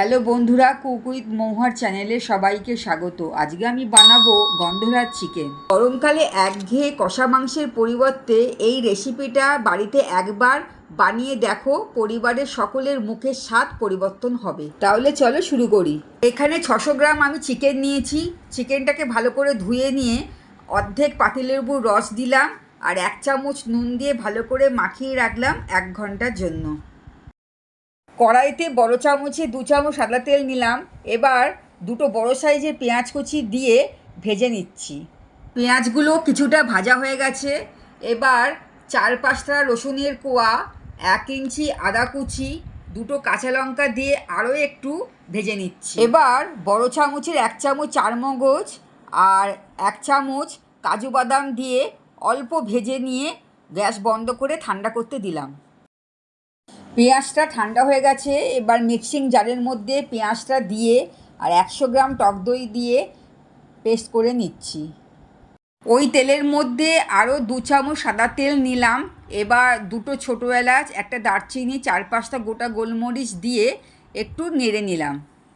Hello বন্ধুরা, cook with মৌহার চ্যানেলে সবাইকে স্বাগত। আজকে আমি বানাবো গন্ধরাজ চিকেন। গরমকালে একঘেয়ে কষা মাংসের পরিবর্তে এই রেসিপিটা বাড়িতে একবার বানিয়ে দেখো, পরিবারের সকলের মুখের স্বাদ পরিবর্তন হবে। তাহলে চলো শুরু করি। এখানে ছশো গ্রাম আমি চিকেন নিয়েছি। চিকেনটাকে ভালো করে ধুয়ে নিয়ে অর্ধেক পাতিলেবুর রস দিলাম আর এক চামচ নুন দিয়ে ভালো করে মাখিয়ে রাখলাম এক ঘণ্টার জন্য। কড়াইতে বড় চামচে দু চামচ সাদা তেল নিলাম। এবার দুটো বড় সাইজের পেঁয়াজ কুচি দিয়ে ভেজে নিচ্ছি। পেঁয়াজগুলো কিছুটা ভাজা হয়ে গেছে। এবার চার পাঁচটা রসুনের কোয়া, এক ইঞ্চি আদা কুচি, দুটো কাঁচা লঙ্কা দিয়ে আরও একটু ভেজে নিচ্ছি। এবার বড় চামচের এক চামচ চার মগজ আর এক চামচ কাজু বাদাম দিয়ে অল্প ভেজে নিয়ে গ্যাস বন্ধ করে ঠান্ডা করতে দিলাম। পেঁয়াজটা ঠান্ডা হয়ে গেছে, এবার মিক্সিং জারের মধ্যে পেঁয়াজটা দিয়ে আর একশো গ্রাম টক দই দিয়ে পেস্ট করে নিচ্ছি। ওই তেলের মধ্যে আরও দু চামচ সাদা তেল নিলাম, এবার দুটো ছোটো এলাচ, একটা দারচিনি, চার পাঁচটা গোটা গোলমরিচ দিয়ে একটু নেড়ে নিলাম।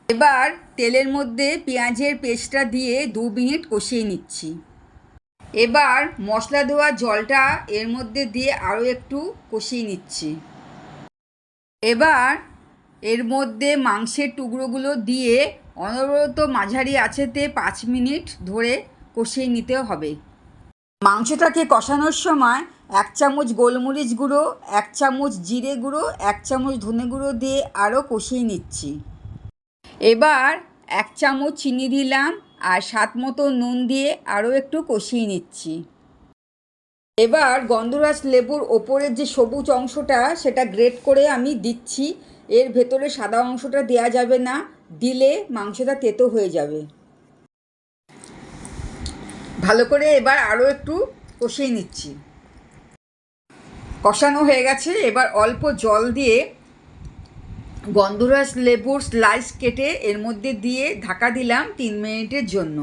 এবার তেলের মধ্যে পেঁয়াজের পেস্টটা দিয়ে দু মিনিট কষিয়ে নিচ্ছি। এবার মশলা দেওয়া জলটা এর মধ্যে দিয়ে আরও একটু কষিয়ে নিচ্ছি। এবার এর মধ্যে মাংসের টুকরোগুলো দিয়ে অনবরত মাঝারি আছেতে পাঁচ মিনিট ধরে কষিয়ে নিতে হবে। মাংসটাকে কষানোর সময় এক চামচ গোলমরিচ গুঁড়ো, এক চামচ জিরে গুঁড়ো, এক চামচ ধনে গুঁড়ো দিয়ে আরও কষিয়ে নিচ্ছি। এবার এক চামচ চিনি দিলাম আর স্বাদ মতো নুন দিয়ে আরও একটু কষিয়ে নিচ্ছি। এবার গন্ধরাজ লেবুর ওপরের যে সবুজ অংশটা, সেটা গ্রেট করে আমি দিচ্ছি। এর ভেতরে সাদা অংশটা দেওয়া যাবে না, দিলে মাংসটা তেতো হয়ে যাবে। ভালো করে এবার আরও একটু কষিয়ে নিচ্ছি। কষানো হয়ে গেছে, এবার অল্প জল দিয়ে গন্ধরাজ লেবুর স্লাইস কেটে এর মধ্যে দিয়ে ঢাকা দিলাম তিন মিনিটের জন্য।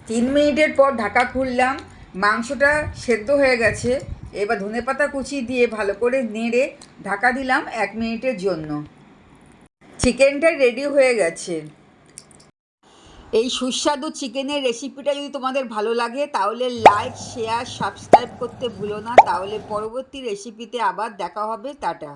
তিন মিনিটের পর ঢাকা খুললাম মাংসটা সেদ্ধ হয়ে গেছে। এবার ধনেপাতা কুচি দিয়ে ভালো করে নেড়ে ঢাকা দিলাম এক মিনিটের জন্য। চিকেনটা রেডি হয়ে গেছে। এই সুস্বাদু চিকেনের রেসিপিটা যদি তোমাদের ভালো লাগে, তাহলে লাইক শেয়ার সাবস্ক্রাইব করতে ভুলো না। তাহলে পরবর্তী রেসিপিতে আবার দেখা হবে। টাটা।